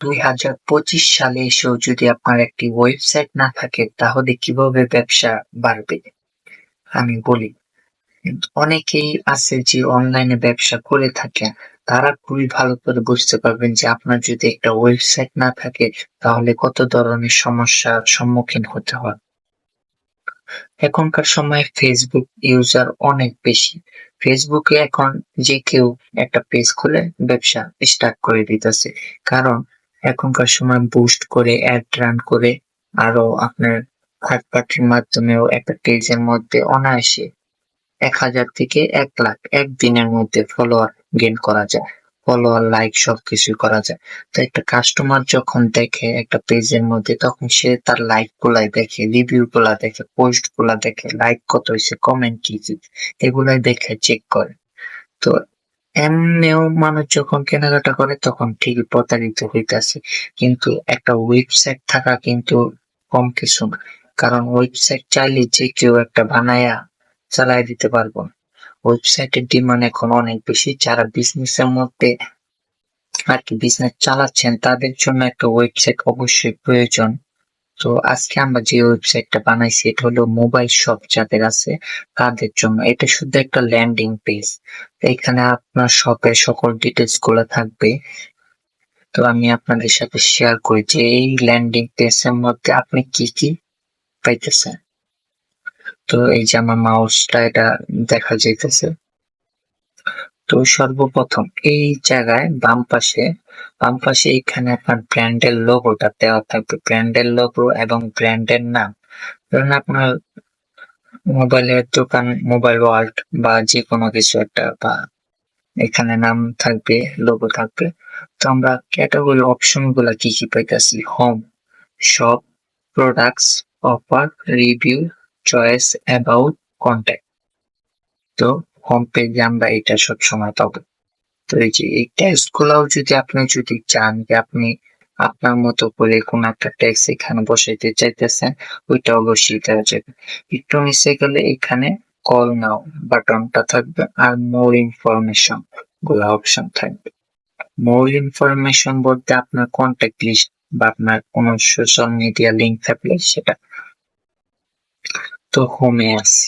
দুই হাজার পঁচিশ সালে এসেও যদি আপনার একটি ওয়েবসাইট না থাকে, তাহলে কীভাবে ব্যবসা বাড়বে? আমি বলি অনেকেই আছে যে অনলাইনে ব্যবসা করে থাকে, তারা খুবই ভালো করে বুঝতে পারবেন যে আপনার যদি একটা ওয়েবসাইট না থাকে, তাহলে কত ধরনের সমস্যার সম্মুখীন হতে হয়। এখনকার সময়ে ফেসবুক ইউজার অনেক বেশি। ফেসবুকে এখন যে কেউ একটা পেজ খুলে, ব্যবসা স্টার্ট করে দিতেছে। কারণ এখনকার সময় বুস্ট করে অ্যাড রান করে, আরও আপনার থার্ড পার্টির মাধ্যমেও একটা পেজের মধ্যে অনায়াসে এক হাজার থেকে এক লাখ একদিনের মধ্যে ফলোয়ার গেন করা যায়। ফলোয়ার লাইক সবকিছু করা যায়। তো একটা কাস্টমার যখন দেখে একটা পেজের মধ্যে, তখন সে তার লাইক গুলাই দেখে রিভিউ গুলা দেখে পোস্টগুলা দেখে লাইক কত হয়েছে কমেন্ট কি এগুলাই দেখে চেক করে। তো এমনিও মানুষ যখন কেনাকাটা করে, তখন ঠিকই প্রতারিত হইতেছে। কিন্তু একটা ওয়েবসাইট থাকা কিন্তু কম কিছু না। কারণ ওয়েবসাইট চাইলে যে কেউ একটা বানায়া চালাই দিতে পারব না। ওয়েবসাইটের ডিমান্ড এখন অনেক বেশি। যারা বিজনেস এর মধ্যে আর কি বিজনেস চালাচ্ছেন, তাদের জন্য একটা ওয়েবসাইট অবশ্যই প্রয়োজন। তো আজকে আমরা যে ওয়েবসাইটটা বানাইছি, এটা হলো মোবাইল শপ যাদের আছে, তাদের জন্য। এটা শুধু একটা ল্যান্ডিং পেজ এখানে আপনার শপের সকল ডিটেলসগুলো থাকবে। তো আমি আপনাদের সাথে শেয়ার করি যে এই ল্যান্ডিং পেজের মধ্যে আপনি কি কি পাইতেছেন। তো এই যে আমার মাউসটা এটা দেখা যাইতেছে। তো সর্বপ্রথম এই জায়গায় বাম পাশে বাম পাশে এখানে আপনার ব্র্যান্ডের লোগোটা দেওয়া থাকবে। ব্র্যান্ডের লোগো এবং ব্র্যান্ডের নাম। ধরুন আপনার মোবাইলের দোকান মোবাইল ওয়ার্ল্ড বা যে কোনো কিছু একটা বা এখানে নাম থাকবে লোগো থাকবে। তো আমরা ক্যাটাগরি অপশনগুলা কি কি পাইতেছি? Home shop products offer review choice about contact তো হোম পেজে আমরা এটা সব সময় পাবো। তো এই যে এই ট্যাক্স গুলাও যদি আপনি যদি চান যে আপনি আপনার মতো করে কোন একটা ট্যাক্স এখানে বসাইতে চাইতেছেন, ওইটা অবশ্যই দেওয়া যাবে। একটু নিচে গেলে এখানে কল নাও বাটনটা থাকবে আর মোর ইনফরমেশনগুলা অপশন থাকবে। মোর ইনফরমেশন বলতে আপনার কন্ট্যাক্ট লিস্ট বা আপনার কোনো সোশ্যাল মিডিয়া লিঙ্ক থাকলে সেটা তো হোমে আসি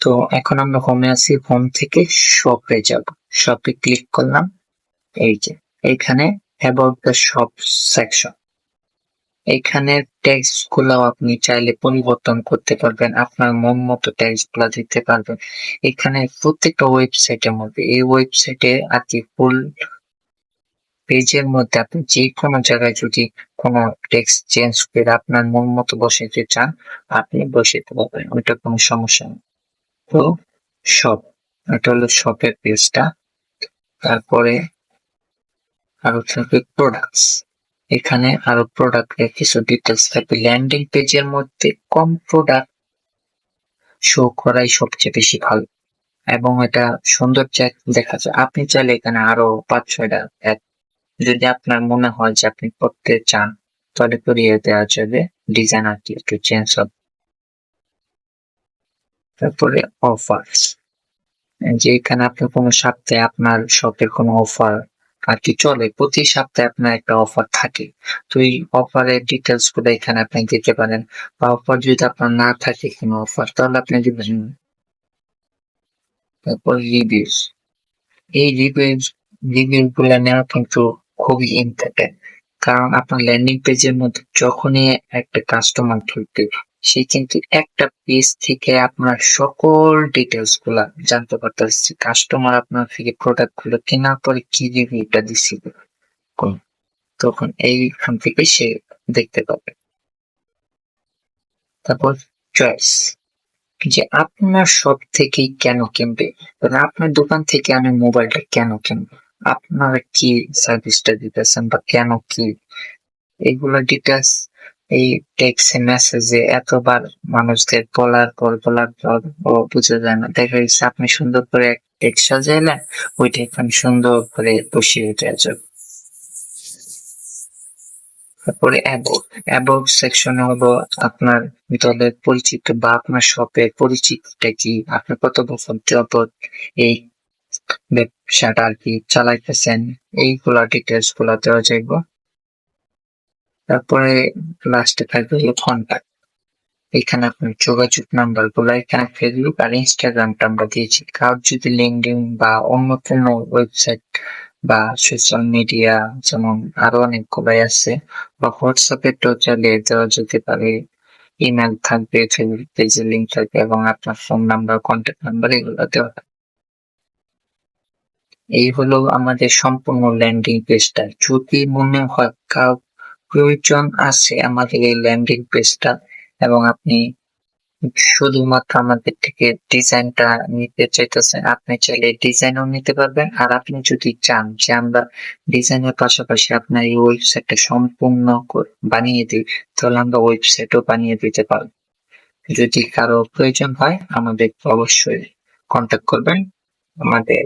তো এখন আমরা হোমে আসি হোম থেকে শপে যাব। শপে ক্লিক করলাম, এই যে, এখানে অ্যাবাউট দ্য শপ সেকশন এখানে ট্যাক্সগুলো আপনি চাইলে পরিবর্তন করতে পারবেন, আপনার মন মতো ট্যাক্সগুলো দিতে পারবেন। এখানে প্রত্যেকটা ওয়েবসাইটের মধ্যে, এই ওয়েবসাইটে আর কি ফুল পেজের মধ্যে আপনি যে কোনো জায়গায় যদি কোনো টেক্সট চেঞ্জ করে আপনার মন মতো বসাইতে চান, আপনি বসাইতে পারবেন। ওইটা কোনো সমস্যা নেই। তো শপ এটা হলো শপের পেজটা তারপরে আরও থাকবে প্রোডাক্টস এখানে আরও প্রোডাক্টের কিছু ডিটেলস থাকবে। ল্যান্ডিং পেজের মধ্যে কম প্রোডাক্ট শো করাই সবচেয়ে বেশি ভালো। এবং এটা সুন্দর দেখা যায়। আপনি চাইলে এখানে আরও পাঁচ ছয়টা অ্যাড যদি আপনার মনে হয় যে আপনি করতে চান, তাহলে করিয়ে দেওয়া যাবে ডিজাইন আর কি একটু চেঞ্জ হবে। তারপরে অফার্স যে এখানে আপনি কোনো সপ্তাহে আপনার শপের কোনো অফার আর কি চলে, প্রতি সপ্তাহে আপনার একটা অফার থাকে। তো এই অফারের ডিটেলসগুলো এখানে আপনি দিতে পারেন বা অফার যদি আপনার না থাকে কোনো অফার তাহলে আপনি দিবেন। তারপর রিভিউস এই রিভিউস রিভিউ গুলো নেওয়া কিন্তু খুবই ইম্পর্টেন্ট কারণ আপনার ল্যান্ডিং পেজের মধ্যে যখনই একটা কাস্টমার ঢুকবে সে কিন্তু একটা পেজ থেকে আপনার সকল ডিটেলসগুলা জানতে পারতেছে কাস্টমার আপনার থেকে প্রোডাক্টগুলো কেনার পরে কি রিভিউটা দিছিল। তখন এইখান থেকে সে দেখতে পাবে। তারপর চয়েস যে আপনার সব থেকেই কেন কিনবে? আপনার দোকান থেকে আমি মোবাইলটা কেন কিনবো? আপনারা কি সার্ভিসটা দিতেছেন বা কেন কি? এগুলো ডিটেলস এই টেক্সট মেসেজে এতবার মানুষদের বলার পর বলার পর ও বুঝে যায় না। দেখা যাচ্ছে আপনি সুন্দর করে এক টেক্সট সাজাইলেন, ওইটা এখানে সুন্দর করে বসিয়ে দেওয়া তারপরে অ্যাবভ অ্যাবভ সেকশনে হলো আপনার দলের পরিচিত বা আপনার শপের পরিচিতটা কি? আপনি কত বছর যাবত এই ব্যবসাটা আর কি চালাইতেছেন, এইগুলা ডিটেলসগুলা দেওয়া যাইব। তারপরে লাস্টে থাকবে হলো কন্ট্যাক্ট এখানে আপনার যোগাযোগ নাম্বারগুলো এখানে ফেসবুক আর ইনস্টাগ্রামটা আমরা দিয়েছি। কারোর যদি লিঙ্কডিন বা অন্য কোনো ওয়েবসাইট বা সোশ্যাল মিডিয়া যেমন আরও অনেক অনেকগুলাই আছে বা হোয়াটসঅ্যাপে তো চালিয়ে দেওয়া যেতে পারে। ইমেল থাকবে ফেসবুক পেজের লিঙ্ক থাকবে এবং আপনার ফোন নাম্বার কন্ট্যাক্ট নাম্বার এগুলো দেওয়া এই হলো আমাদের সম্পূর্ণ ল্যান্ডিং পেজটা যদি মনে হয় কার প্রয়োজন আছে আমাদের এই ল্যান্ডিং পেজটা এবং আপনি শুধুমাত্র আমাদের থেকে ডিজাইনটা নিতে চাইতেছেন, আপনি চাইলে ডিজাইনও নিতে পারবেন। আর আপনি যদি চান যে আমরা ডিজাইনের পাশাপাশি আপনার এই ওয়েবসাইটটা সম্পূর্ণ বানিয়ে দিই, তাহলে আমরা ওয়েবসাইটও বানিয়ে দিতে পারব। যদি কারও প্রয়োজন হয়, আমাদের অবশ্যই কন্ট্যাক্ট করবেন। আমাদের